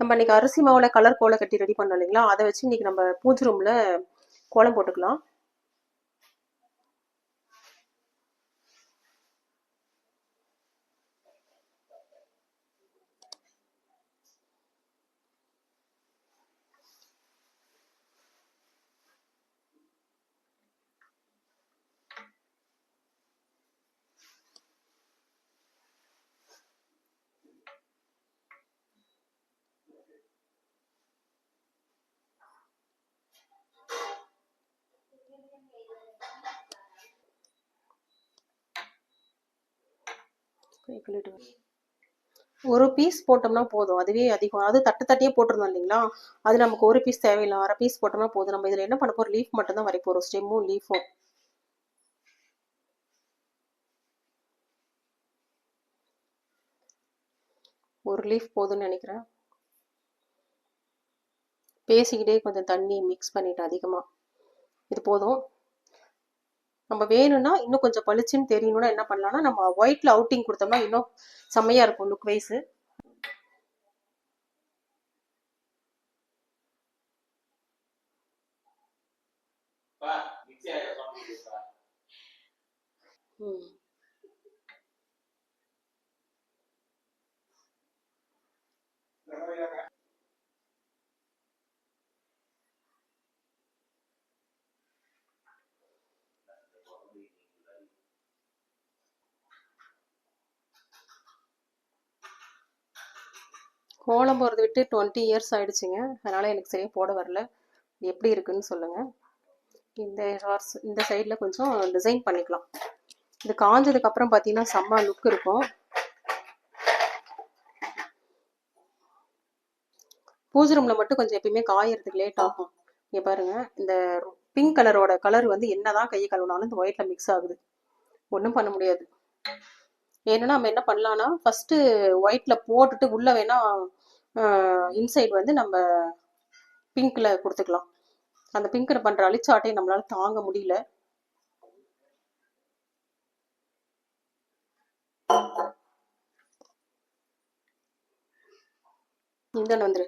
நம்ம இன்னைக்கு அரிசி மாவுல கலர் கோலை கட்டி ரெடி பண்ணோம் இல்லைங்களா? அதை வச்சு இன்னைக்கு நம்ம பூஜை ரூம்ல கோலம் போட்டுக்கலாம். ஒரு பீஸ் போட்டோம்னா போதும். அதுவே அதிகம். அது தட்டு தட்டியே போட்டிருந்தோம் இல்லைங்களா? அது நமக்கு ஒரு பீஸ் தேவையில்லை. அரை பீஸ் போட்டோம்னா போதும். நம்ம இதில் என்ன பண்ண போகிறோம் லீஃப் மட்டும் தான் வரைய ஸ்டெம்மும் லீஃபும் ஒரு லீஃப் போதும்னு நினைக்கிறேன். பேசிக்கிட்டே கொஞ்சம் தண்ணி மிக்ஸ் பண்ணிட்டேன் அதிகமாக இது போதும். நம்ம வேணும்னா இன்னும் கொஞ்சம் பளிச்சுன்னு தெரியணும்னா என்ன பண்ணலாம்னா நம்ம ஒயிட்ல அவுட்டிங் கொடுத்தோம்னா இன்னும் செம்மையா இருக்கும் லுக் வைஸ் கோலம் போகிறது விட்டு டுவெண்ட்டி இயர்ஸ் ஆயிடுச்சுங்க. அதனால எனக்கு சரியாக போட வரல. எப்படி இருக்குன்னு சொல்லுங்க. இந்த ஹார்ஸ் இந்த சைடில் கொஞ்சம் டிசைன் பண்ணிக்கலாம். இது காஞ்சதுக்கு அப்புறம் பார்த்தீங்கன்னா செம்ம லுக் இருக்கும். பூஜை ரூம்ல மட்டும் கொஞ்சம் எப்பயுமே காயறதுக்கு லேட் ஆகும். இங்க பாருங்க. இந்த பிங்க் கலரோட கலர் வந்து என்னதான் கையை கழுவினாலும் இந்த ஒயிட்ல மிக்ஸ் ஆகுது. ஒன்றும் பண்ண முடியாது. ஏன்னா நம்ம என்ன பண்ணலாம்னா ஃபர்ஸ்ட் ஒயிட்ல போட்டுட்டு உள்ள வேணா இன்சைட் வந்து நம்ம பிங்க்ல கொடுத்துக்கலாம். அந்த பிங்க்ல பண்ற அழிச்சாட்டை நம்மளால தாங்க முடியல. இந்த வந்துரு.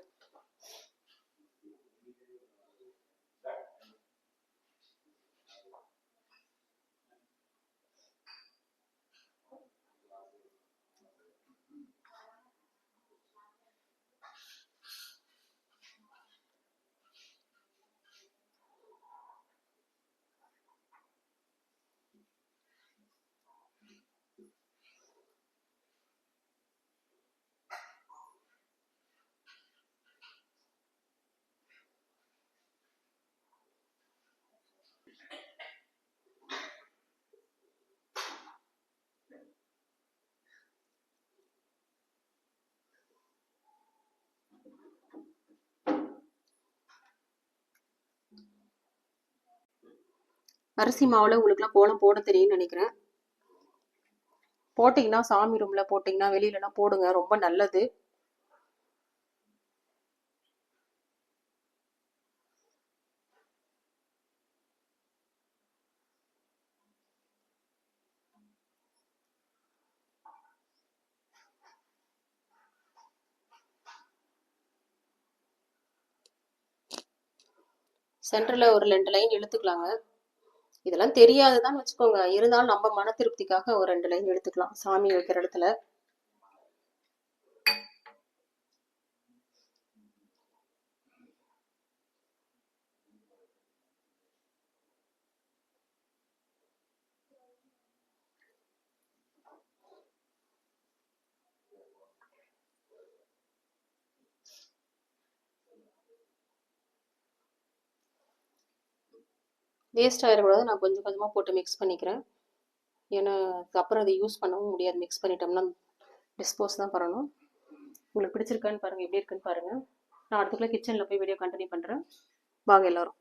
அரிசி மாவில் உங்களுக்குலாம் கோலம் போட தெரியும்னு நினைக்கிறேன். போட்டிங்கன்னா சாமி ரூம்ல போட்டிங்கன்னா வெளியிலலாம் போடுங்க ரொம்ப நல்லது. சென்டரில் ஒரு ரெண்டு லைன் இழுத்துக்கலாங்க. இதெல்லாம் தெரியாதுதான் வச்சுக்கோங்க. இருந்தாலும் நம்ம மன திருப்திக்காக ஒரு ரெண்டு லைன் எடுத்துக்கலாம். சாமி வைக்கிற இடத்துல. வேஸ்ட் ஆகிடக்கூடாது நான் கொஞ்சம் கொஞ்சமாக போட்டு மிக்ஸ் பண்ணிக்கிறேன். ஏன்னா அப்புறம் அதை யூஸ் பண்ணவும் முடியாது. மிக்ஸ் பண்ணிட்டோம்னா டிஸ்போஸ் தான் பண்ணணும். உங்களுக்கு பிடிச்சிருக்கான்னு பாருங்கள் எப்படி இருக்குன்னு பாருங்கள் நான் அடுத்துக்குள்ளே கிச்சனில் போய் வீடியோ கண்டினியூ பண்ணுறேன் வாங்க எல்லோரும்.